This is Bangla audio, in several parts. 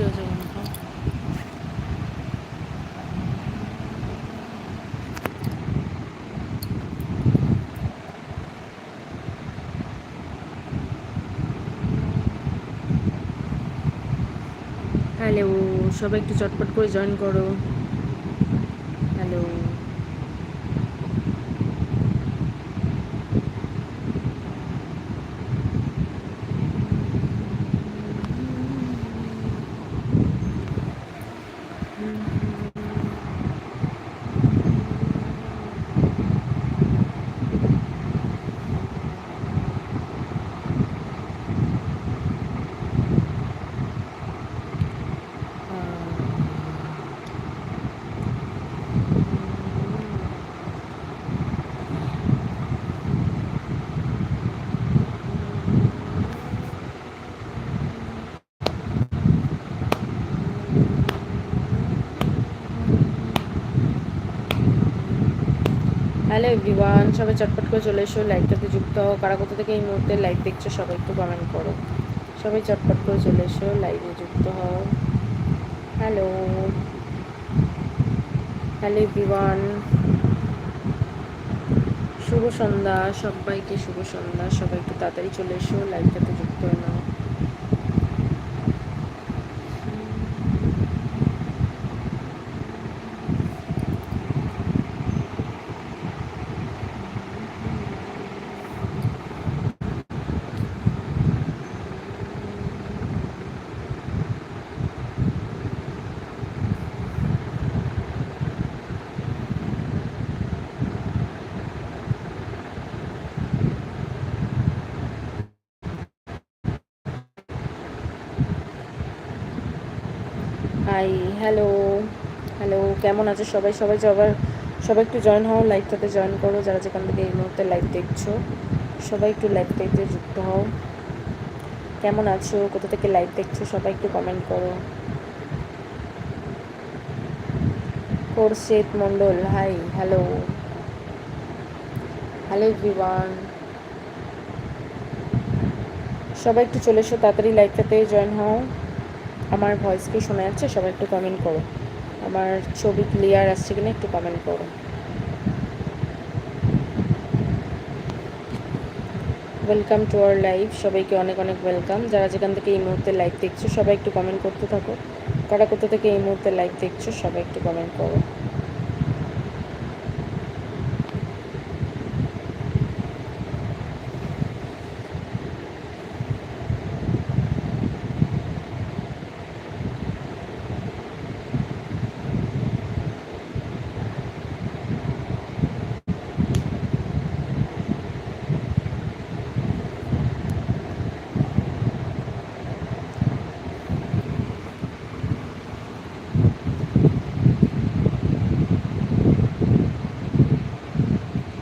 তৈরি বন্ধু সবাই একটু চটপট করে জয়েন করো হ্যালো হ্যালো এভরিওয়ান, সবাই চটপট করে চলে এসো লাইভটাতে যুক্ত হও। কারা কোথা থেকে এই মুহূর্তে লাইভ দেখছ সবাই একটু কমেন্ট করো। সবাই চটপট করে চলে এসো লাইভে যুক্ত হও। হ্যালো। Hello everyone. শুভ সন্ধ্যা, সবাইকে শুভ সন্ধ্যা। সবাই একটু তাড়াতাড়ি চলে এসো লাইভটাতে যুক্ত হয়ে নাও হাই হ্যালো হ্যালো কেমন আছে সবাই? সবাই সবার সবাই একটু জয়েন হও লাইভটাতে জয়েন করো। যারা যেখান থেকে এই মুহূর্তে লাইভ দেখছ, সবাই একটু লাইভটাতে যুক্ত হও। কেমন আছো? কোথা থেকে লাইভ দেখছ? সবাই একটু কমেন্ট করো। Khorshed Mondal hi hello hello everyone সবাই একটু চলে এসো, তাড়াতাড়ি লাইভটাতে জয়েন হও। আমার ভয়েস কি শোনা যাচ্ছে? সবাই একটু কমেন্ট করো। আমার ছবি ক্লিয়ার আসছে কিনা একটু কমেন্ট করো। ওয়েলকাম টু আওয়ার লাইভ সবাইকে অনেক অনেক ওয়েলকাম যারা যেখান থেকে এই মুহূর্তে লাইভ দেখছ, সবাই একটু কমেন্ট করতে থাকো। কারা কোথা থেকে এই মুহূর্তে লাইভ দেখছ, সবাই একটু কমেন্ট করো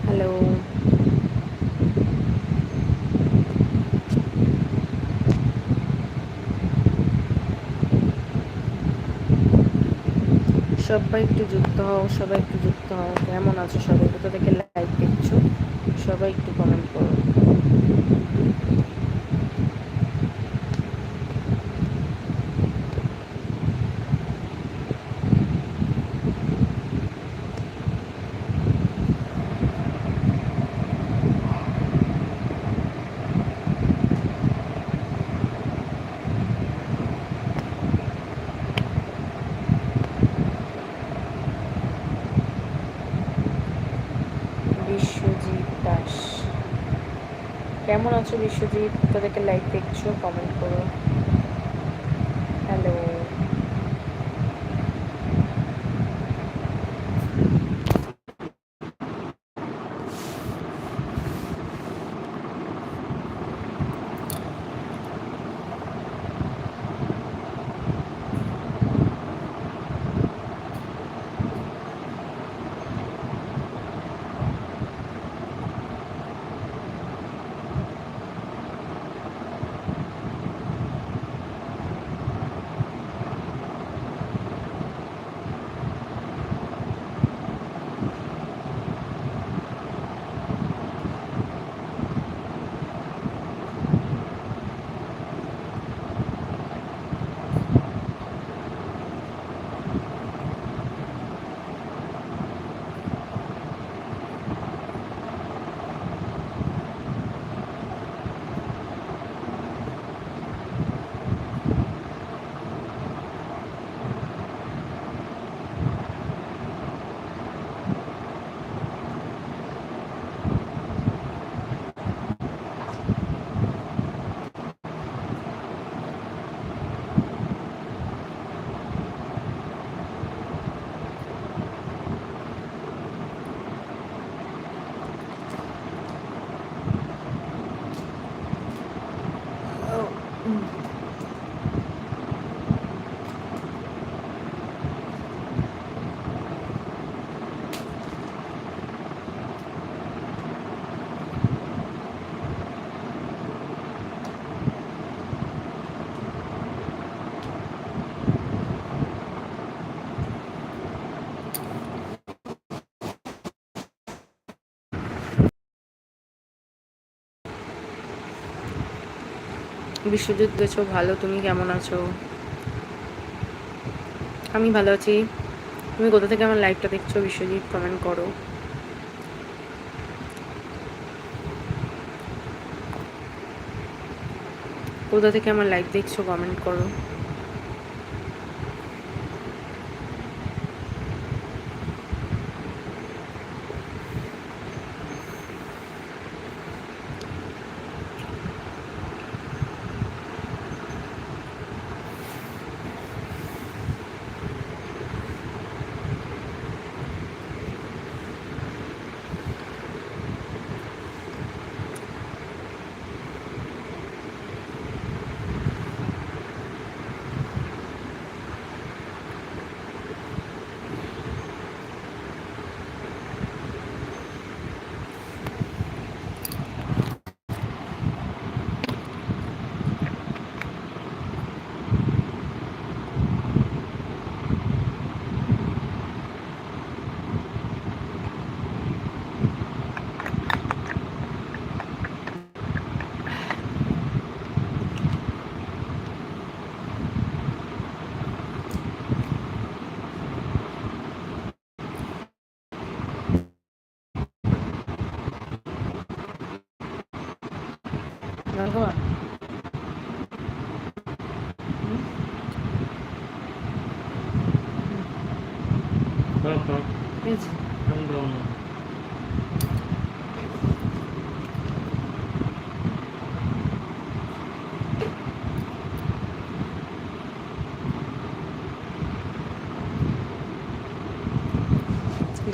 হ্যালো সবাই একটু যুক্ত হও, সবাই একটু যুক্ত হও। কেমন আছো সবাই? কোথা থেকে লাইভ দেখছ? সবাই একটু কমেন্ট করো বিশ্বজিৎ দাস বিশ্বজিৎ তোদেরকে লাইভ দেখছ কমেন্ট করো। বিশ্বজিৎ গেছো ভালো, তুমি কেমন আছো? আমি ভালো আছি। তুমি কোথা থেকে আমার লাইভটা দেখছ? বিশ্বজিৎ কমেন্ট করো। কোথা থেকে আমার লাইভ দেখছ? কমেন্ট করো।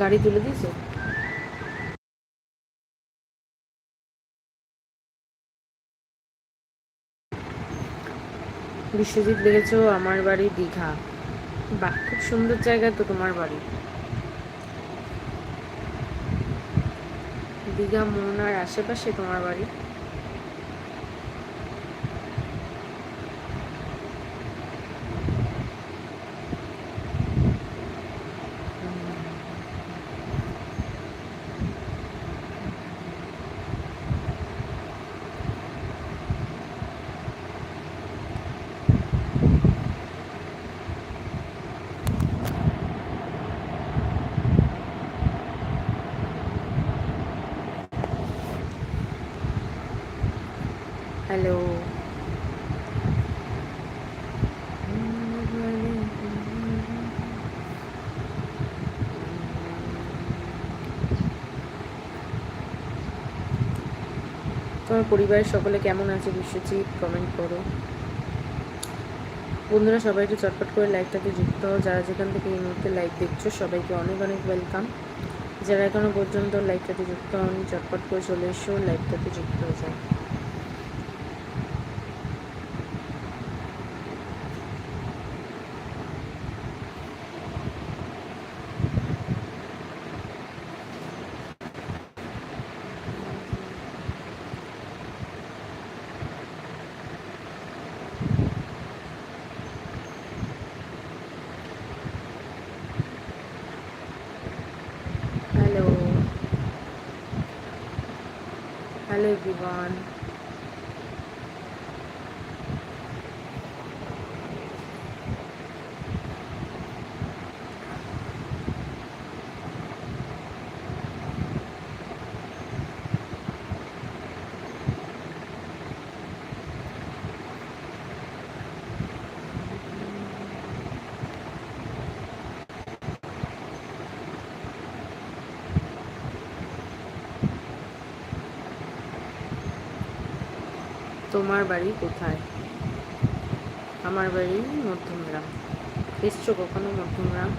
গাড়ি তুলে দিয়েছ। বিশ্বজিৎ দেখেছ, আমার বাড়ি দীঘা। বাহ, খুব সুন্দর জায়গা তো তোমার বাড়ি। দীঘা, মোহনার আশেপাশে তোমার বাড়ি হ্যালো তোমার পরিবারের সকলে, কেমন আছে বিশ্বজিৎ? কমেন্ট করো। বন্ধুরা, সবাই একটু চটপট করে লাইভটাতে যুক্ত হও। যারা যেখান থেকে এই মুহূর্তে লাইভ দেখছ, সবাইকে অনেক অনেক ওয়েলকাম যারা এখনও পর্যন্ত লাইভটাতে যুক্ত হন চটপট করে চলে এসো লাইভটাতে যুক্ত হয়ে যায় হ্যালো হ্যালো এভরিওয়ান তোমার বাড়ি কোথায়? আমার বাড়ি মধ্যমগ্রাম। এসছো কখনো মধ্যমগ্রাম?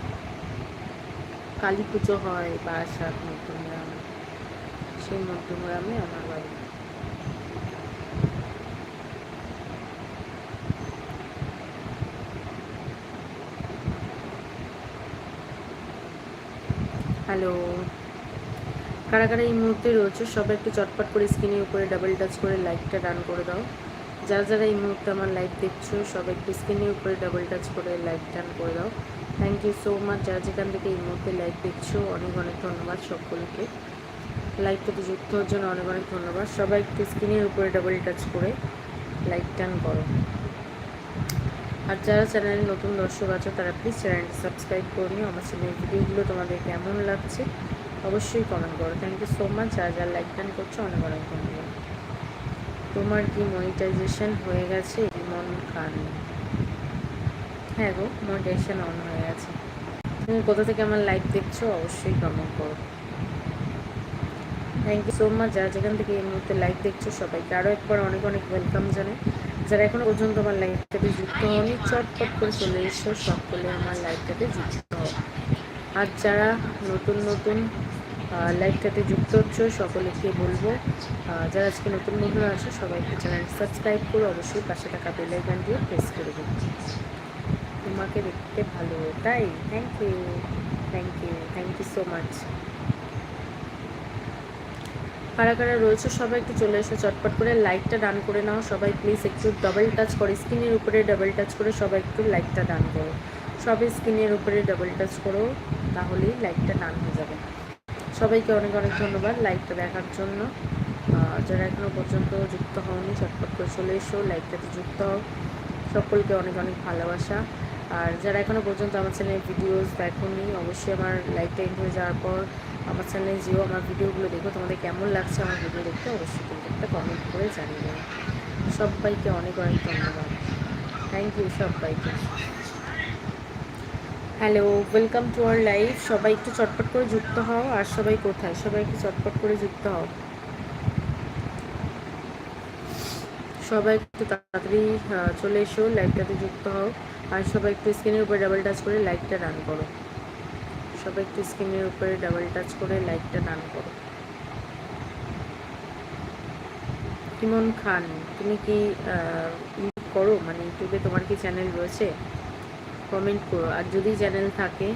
কালী পুজো হয় বারাসাত মধ্যমগ্রাম। সেই মধ্যমগ্রামে আমার বাড়ি। হ্যালো। কারা কারা এই মুহূর্তে রয়েছে, সবাই একটু চটপট করে স্ক্রিনের উপরে ডাবল টাচ করে লাইকটা ডান করে দাও। যারা যারা এই মুহূর্তে আমার লাইভ দেখছ, সবাই একটু স্ক্রিনের উপরে ডাবল টাচ করে লাইক ডান করে দাও। থ্যাংক ইউ সো মাচ যারা যেখান থেকে এই মুহূর্তে লাইভ দেখছ, অনেক অনেক ধন্যবাদ সকলকে। লাইভটাতে যুক্ত হওয়ার জন্য অনেক অনেক ধন্যবাদ। সবাই একটু স্ক্রিনের উপরে ডাবল টাচ করে লাইক টান করো। আর যারা চ্যানেলে নতুন দর্শক আছো, তারা প্লিজ চ্যানেলটি সাবস্ক্রাইব করে নিও। আমার চ্যানেলের ভিডিওগুলো তোমাদের কেমন লাগছে অবশ্যই কমেন্ট করো। থ্যাংক ইউ সো মাচ যারা যারা লাইক টান করছ, অনেক অনেক ধন্যবাদ। তোমার কি মনিটাইজেশন হয়ে গেছে? ইমন খান হ্যাঁ গো মনিটাইজেশন অন হয়ে গেছে। তুমি কোথা থেকে আমার লাইভ দেখছ, অবশ্যই কমেন্ট করো। থ্যাংক ইউ সো মাচ যারা যেখান থেকে এই মুহূর্তে লাইভ দেখছ, সবাইকে আরও একবার অনেক অনেক ওয়েলকাম জানাই। যারা এখনও পর্যন্ত আমার লাইভটাতে যুক্ত হয়নি চটপট করে চলে এসো। সকলে আমার লাইভটাতে যুক্ত হও। আর যারা নতুন নতুন লাইভটাতে যুক্ত হচ্ছ, সকলকে বলব যারা আজকে নতুন বন্ধুরা আছো, সবাইকে চ্যানেল সাবস্ক্রাইব করে, অবশ্যই পাশে থাকা বেল দিয়ে প্রেস করে দেবো তোমাকে দেখতে ভালো, তাই? Thank you thank you thank you so much কারা কারা রয়েছে, সবাই একটু চলে এসো চটপট করে লাইকটা ডান করে নাও। সবাই প্লিজ একটু ডাবল টাচ করো স্ক্রিনের উপরে ডাবল টাচ করে সবাই একটু লাইকটা ডান করো। সবাই স্ক্রিনের উপরে ডাবল টাচ করো, তাহলেই লাইকটা ডান হয়ে যাবে। সবাইকে অনেক অনেক ধন্যবাদ লাইকটা দেখার জন্য। যারা এখনও পর্যন্ত যুক্ত হওনি চটপট করে চলে এসো লাইকটাতে যুক্ত হও। সকলকে অনেক অনেক ভালোবাসা। আর যারা এখনও পর্যন্ত আমার চ্যানেলের ভিডিওস দেখোনি, অবশ্যই আমার লাইভটা এন্ড হয়ে যাওয়ার পর আমার চ্যানেলে যেও আমার ভিডিওগুলো দেখো, তোমাদের কেমন লাগছে আমার ভিডিও দেখতে অবশ্যই কিন্তু একটা কমেন্ট করে জানিয়ে সবাইকে অনেক অনেক ধন্যবাদ। থ্যাংক ইউ সবাইকে। Hello welcome to our live সবাই একটু চটপট করে যুক্ত হও, আর সবাই কোথায়? সবাই একটু চটপট করে যুক্ত হও। সবাই একটু তাড়াতাড়ি চলে এসো লাইভটাতে যুক্ত হও, আর সবাই একটু স্ক্রিনের উপরে ডাবল টাচ করে লাইকটা রান করো। সবাই একটু স্ক্রিনের উপরে ডাবল টাচ করে লাইকটা রান করো। ইমন খান, তুমি কি করো? মানে ইউটিউবে তোমার কি চ্যানেল রয়েছে? কমেন্ট করো। আর যদি চ্যানেল থাকে,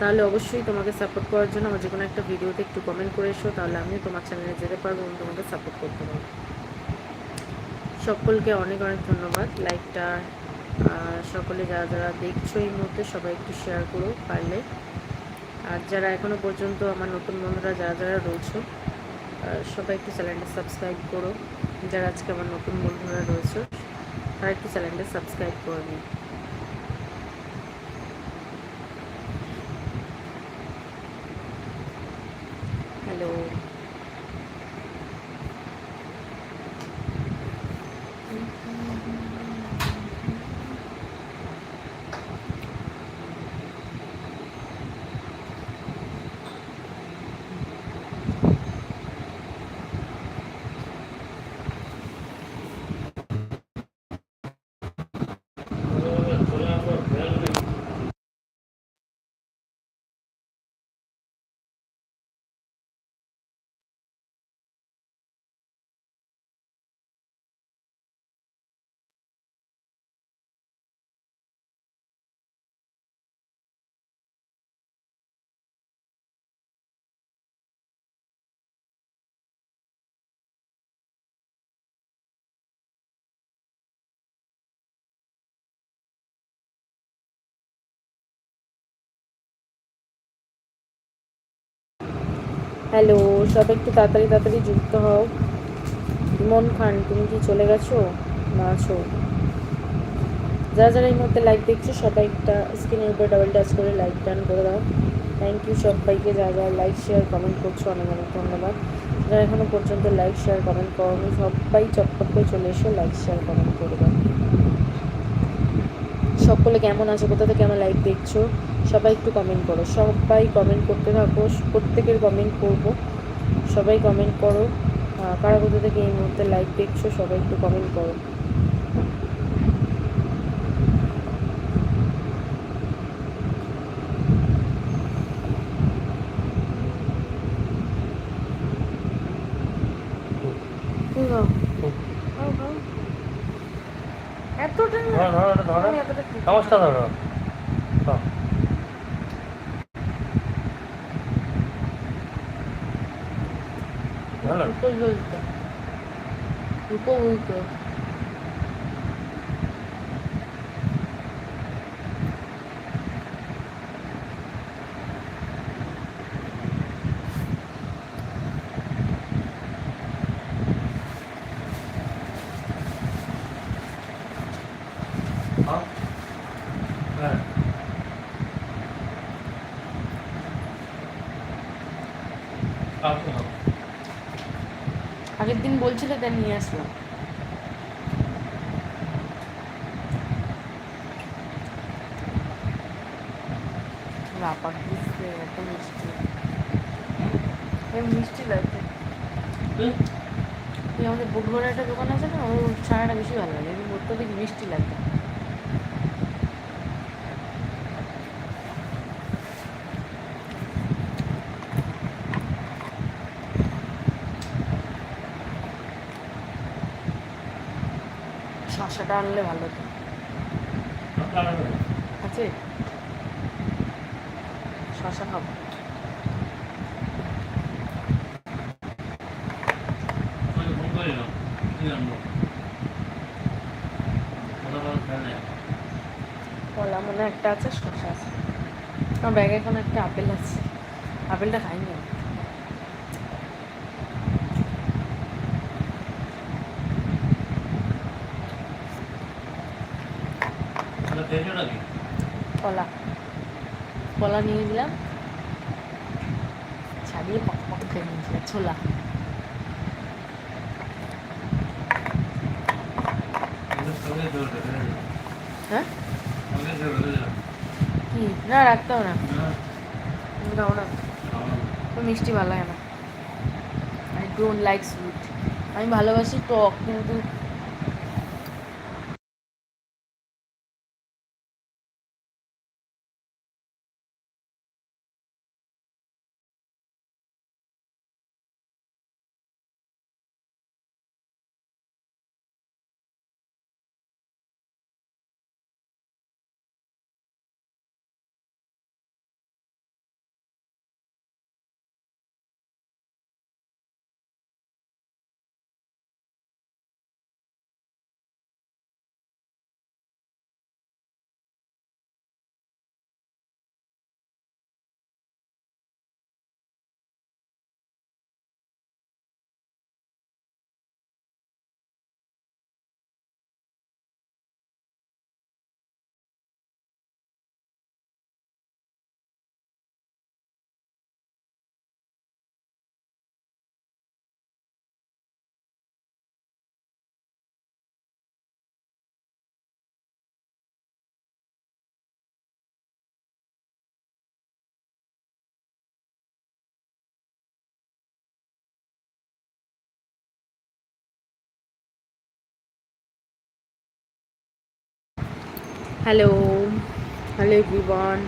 তাহলে অবশ্যই তোমাকে সাপোর্ট করার জন্য আমার যে কোনো একটা ভিডিওতে একটু কমেন্ট করে এসো, তাহলে আমিও তোমার চ্যানেলে যেতে পারব এবং তোমাকে সাপোর্ট করতে পারব। সকলকে অনেক অনেক ধন্যবাদ। লাইকটা সকলে যারা যারা দেখছ এই মুহূর্তে, সবাই একটু শেয়ার করো পারলে। আর যারা এখনও পর্যন্ত আমার নতুন বন্ধুরা, যারা যারা রয়েছে সবাই একটু চ্যানেলটা সাবস্ক্রাইব করো। যারা আজকে আমার নতুন বন্ধুরা রয়েছে, তারা একটু চ্যানেলটা সাবস্ক্রাইব করে নিই হ্যালো হ্যালো, সব একটু তাড়াতাড়ি তাড়াতাড়ি যুক্ত হও। ইমন খান, তুমি কি চলে গেছো? না, আছো। যারা যারা এই মুহূর্তে লাইভ দেখছ, সবাই একটা স্ক্রিনের উপরে ডাবল টাচ করে লাইক ডান করে দাও। থ্যাংক ইউ সবাইকে যারা যারা লাইক শেয়ার কমেন্ট করছ, অনেক অনেক ধন্যবাদ। যারা এখনও পর্যন্ত লাইক শেয়ার কমেন্ট করনি, সবাই চটপট করে চলে এসো লাইক শেয়ার কমেন্ট করে দাও। সকলে কেমন আছো? কোথা থেকে লাইভ দেখছ? সবাই একটু কমেন্ট করো। সবাই কমেন্ট করতে থাকো প্রত্যেকের কমেন্ট করব। সবাই কমেন্ট করো। কারা কোথা থেকে এই মুহূর্তে লাইভ দেখছ সবাই একটু কমেন্ট করো। এতটা না। ধরো ধরো এটা ধরো আমি এতটা খেতে চামচটা ধরো দাও। ভালো দুটো দিন নিয়ে আসলাম। রাপার এত মিষ্টি। মিষ্টি লাগছে। আমাদের একটা দোকান আছে না ওর ছানাটা বেশি ভালো লাগে কিন্তু বুটটা দেখি মিষ্টি লাগে শসাটা আনলে ভালো হতো। আছে? শশা খাব কলা মনে একটা আছে শসা আছে। আমার ব্যাগে এখন একটা আপেল আছে। আপেলটা খাইনি আমি। কলা। কলা নিয়ে দিলাম ছাড়িয়ে পক পক খেয়ে নিয়েছিলাম ছোলা। হ্যাঁ? কি? না রাখতে হবে না। আমি না। মিষ্টি ভালো লাগে না। আই ডোন্ট লাইক সুইট আমি ভালোবাসি টক কিন্তু হ্যালো হ্যালো এভরিওয়ান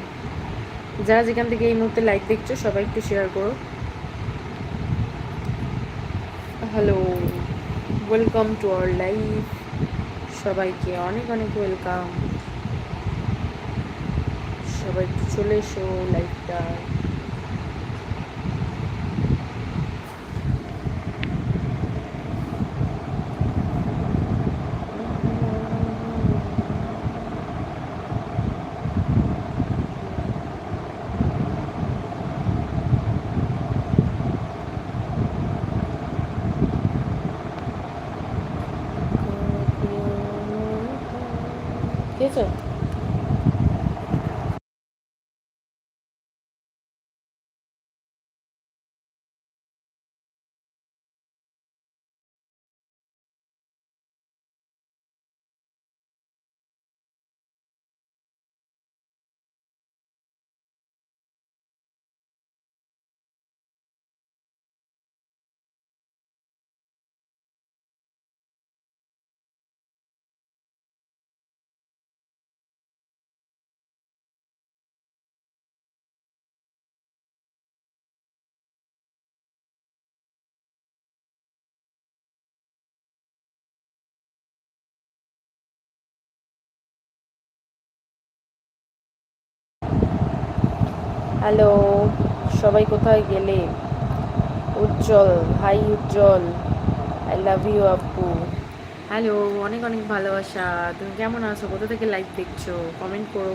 যারা যেখান থেকে এই মুহূর্তে লাইক দেখছ, সবাই একটু শেয়ার করো। Hello welcome to our live সবাইকে অনেক অনেক ওয়েলকাম সবাই চলে এসো লাইভটা হ্যালো সবাই কোথায় গেলে? Ujjwal hi Ujjwal I love you আপু। হ্যালো অনেক অনেক ভালোবাসা। তুমি কেমন আছো? কোথা থেকে লাইভ দেখছ? কমেন্ট করো।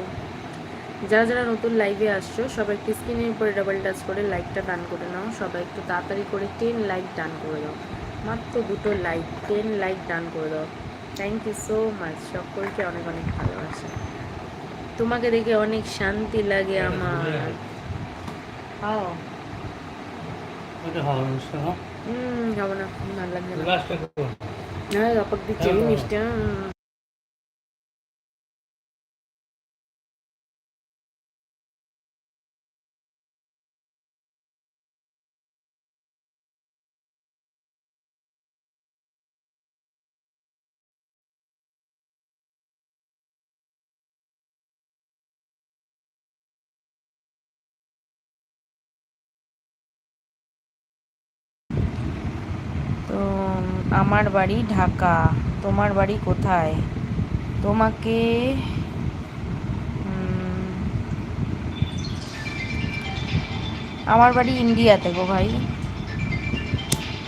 যারা যারা নতুন লাইভে আসছো সবাই একটু স্ক্রিনের উপরে ডাবল টাচ করে লাইকটা ডান করে নাও। সবাই একটু তাড়াতাড়ি করে টেন লাইক ডান করে দাও। মাত্র দুটো লাইক টেন লাইক ডান করে দাও। থ্যাংক ইউ সো মাচ সকলকে অনেক অনেক ভালোবাসা। তোমাকে দেখে অনেক শান্তি লাগে আমার। খাও। ওটা ভালো মিষ্টি না হুম খাব না ভালো লাগবে না। হ্যাঁ অপর দিচ্ছে হ্যাঁ, মিষ্টি আমার বাড়ি ঢাকা। তোমার বাড়ি কোথায়? তোমাকে আমার বাড়ি ইন্ডিয়াতে গো ভাই।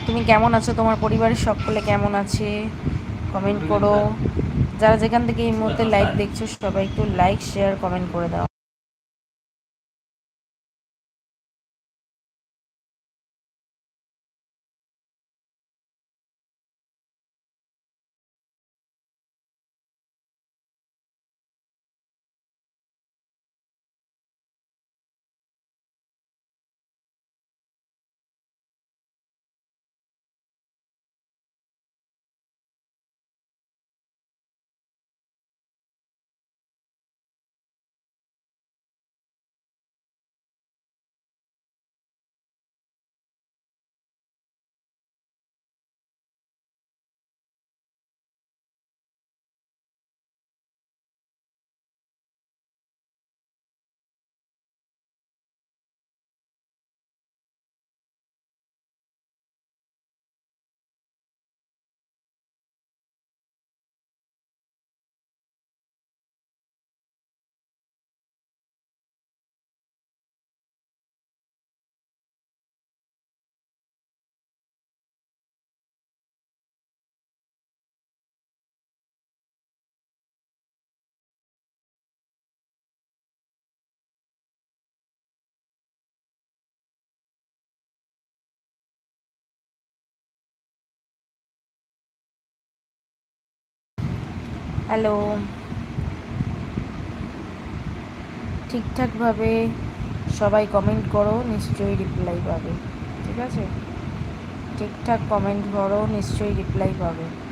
তুমি কেমন আছো? তোমার পরিবারের সকলে কেমন আছে? কমেন্ট করো। যারা যেখান থেকে এই মুহূর্তে লাইভ দেখছ সবাই একটু লাইক শেয়ার কমেন্ট করে দাও। হ্যালো। ঠিকঠাকভাবে সবাই কমেন্ট করো, নিশ্চয়ই রিপ্লাই পাবে। ঠিক আছে? ঠিকঠাক কমেন্ট করো, নিশ্চয়ই রিপ্লাই পাবে।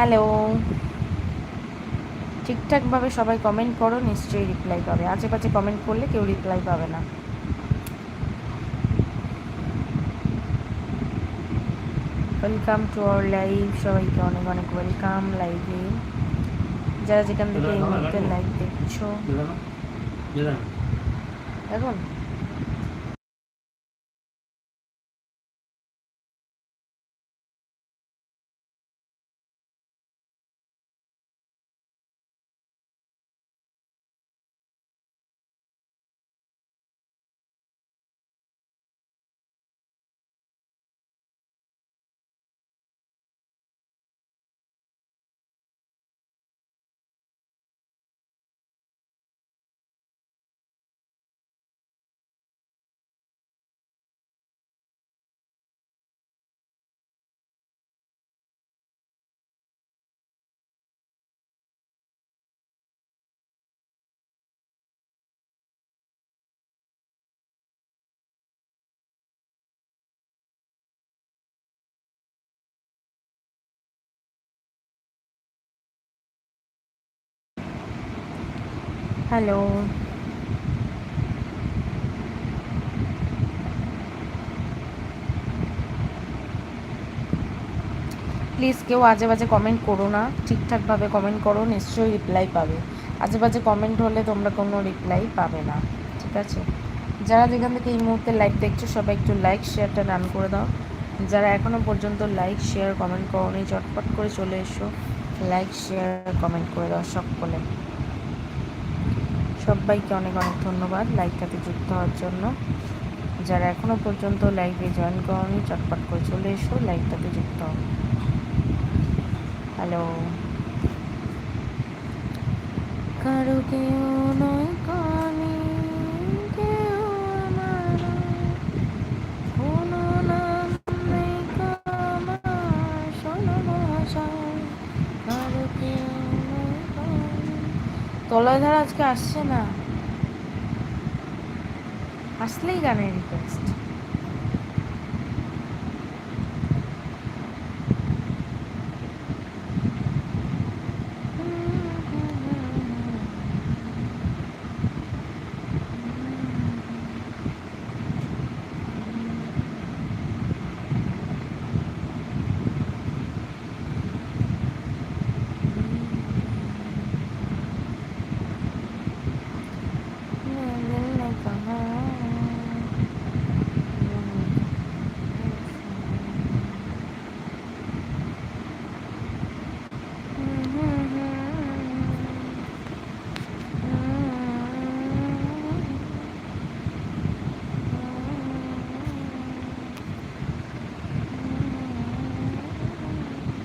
হ্যালো। ঠিকঠাকভাবে সবাই কমেন্ট করো নিশ্চয়ই রিপ্লাই পাবে। আশেপাশে কমেন্ট করলে কেউ রিপ্লাই পাবে না। ওয়েলকাম টু আওয়ার লাইভ সবাইকে অনেক অনেক ওয়েলকাম লাইভে যারা যেখান থেকে এই মুহূর্তে লাইভ দেখছ। এখন হ্যালো। প্লিজ কেউ আজে বাজে কমেন্ট করো না। ঠিকঠাকভাবে কমেন্ট করো, নিশ্চয়ই রিপ্লাই পাবে। আজে বাজে কমেন্ট হলে তোমরা কোনো রিপ্লাই পাবে না। ঠিক আছে? যারা যেখান থেকে এই মুহূর্তে লাইভ দেখছ, সবাই একটু লাইক শেয়ারটা রান করে দাও। যারা এখনও পর্যন্ত লাইক শেয়ার কমেন্ট করোনি, চটপট করে চলে এসো। লাইক শেয়ার কমেন্ট করে দাও সকলে সবাইকে অনেক অনেক ধন্যবাদ লাইকটাতে যুক্ত হওয়ার জন্য। যারা এখনও পর্যন্ত লাইভে জয়েন করনি, চটপট করে চলে এসো লাইভটাতে যুক্ত হ্যালো কারও কেউ নয় কানে তলাধার আজকে আসছে না? আসলেই গানের রিকোয়েস্ট